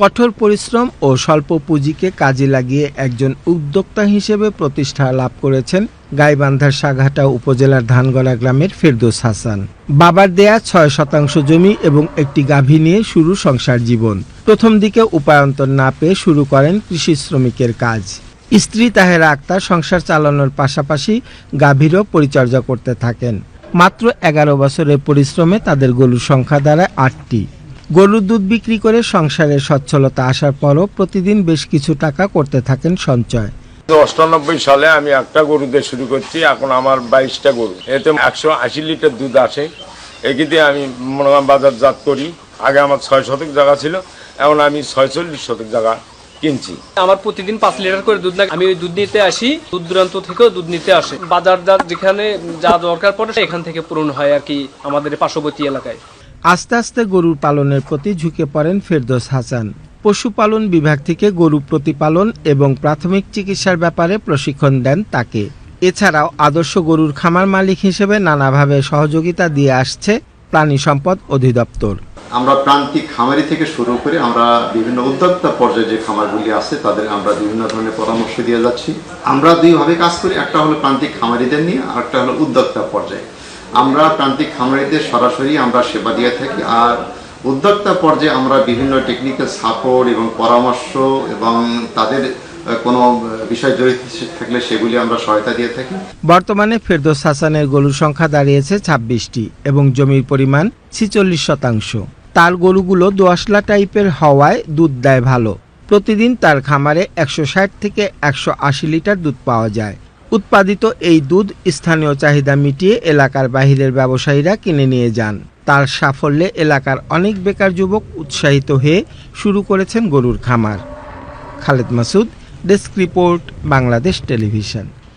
কঠোর পরিশ্রম ও স্বল্প পুঁজিকে কাজে লাগিয়ে একজন উদ্যোক্তা হিসেবে প্রতিষ্ঠা লাভ করেছেন গাইবান্ধার সাঘাটা উপজেলার ধানগড়া গ্রামের ফেরদৌস হাসান। বাবার দেয়া ছয় শতাংশ জমি এবং একটি গাভী নিয়ে শুরু সংসার জীবন। প্রথম দিকে উপায়ন্তর না পেয়ে শুরু করেন কৃষি শ্রমিকের কাজ। স্ত্রী তাহেরা আক্তার সংসার চালানোর পাশাপাশি গাভীরও পরিচর্যা করতে থাকেন। মাত্র এগারো বছরের পরিশ্রমে তাদের গরুর সংখ্যা দাঁড়ায় আটটি। গরুর দুধ বিক্রি করে সংসারের সচ্ছলতা আসার পরও প্রতিদিন বেশ কিছু টাকা করতে থাকেন সঞ্চয়। অষ্টানব্বই সালে আমি একটা গরু দিয়ে শুরু করছি এখন আমার বাইশটা গরু। এতে একশো আশি লিটার দুধ আসে। একে দিয়ে আমি মনে করেন বাজারজাত করি। আগে আমার ছয় শতক জায়গা ছিল এখন আমি ছয়চল্লিশ শতক জায়গা কিনছি। আমার প্রতিদিন পাঁচ লিটার করে দুধ লাগে। আমি ওই দুধ নিতে আসি দূর দূরান্ত থেকেও দুধ নিতে আসে। বাজার যেখানে যা দরকার পড়ে এখান থেকে পূরণ হয় আর কি আমাদের পার্শ্ববর্তী এলাকায়। আস্তে আস্তে গরুর পালনের প্রতি ঝুঁকে পড়েন ফেরদৌস হাসান। পশুপালন বিভাগ থেকে গরু প্রতিপালন এবং প্রাথমিক চিকিৎসার ব্যাপারে প্রশিক্ষণ দেন তাকে। এছাড়াও আদর্শ গরুর খামার মালিক হিসেবে নানাভাবে সহযোগিতা দিয়ে আসছে প্রাণী সম্পদ অধিদপ্তর। আমরা প্রান্তিক খামারি থেকে শুরু করে আমরা বিভিন্ন উদ্যোক্তা পর্যায়ে যে খামারগুলি আছে, তাদের আমরা বিভিন্ন ধরনের পরামর্শ দিয়ে যাচ্ছি। আমরা দুইভাবে কাজ করি, একটা হলো প্রান্তিক খামারিদের নিয়ে, আর একটা হলো উদ্যোক্তা পর্যায়ে। আমরা প্রান্তিক খামারিদের সরাসরি আমরা সেবা দিয়ে থাকি। আর উদ্যোক্তা পর্যায়ে আমরা বিভিন্ন টেকনিক্যাল সাপোর্ট এবং পরামর্শ এবং তাদের কোনো বিষয় জড়িত থাকলে সেগুলি আমরা সহায়তা দিয়ে থাকি। বর্তমানে ফেরদৌস হাসানের গরুর সংখ্যা দাঁড়িয়েছে ছাব্বিশটি এবং জমির পরিমাণ ছিচল্লিশ শতাংশ। তার গরুগুলো দোআঁশলা টাইপের হওয়ায় দুধ দেয় ভালো। প্রতিদিন তার খামারে একশো ষাট থেকে একশো আশি লিটার দুধ পাওয়া যায়। উৎপাদিত এই দুধ স্থানীয় চাহিদা মিটিয়ে এলাকার বাহিরের ব্যবসায়ীরা কিনে নিয়ে যান। তার সাফল্যে এলাকার অনেক বেকার যুবক উৎসাহিত হয়ে শুরু করেছেন গরুর খামার। Khaled Masud, desk report, Bangladesh television.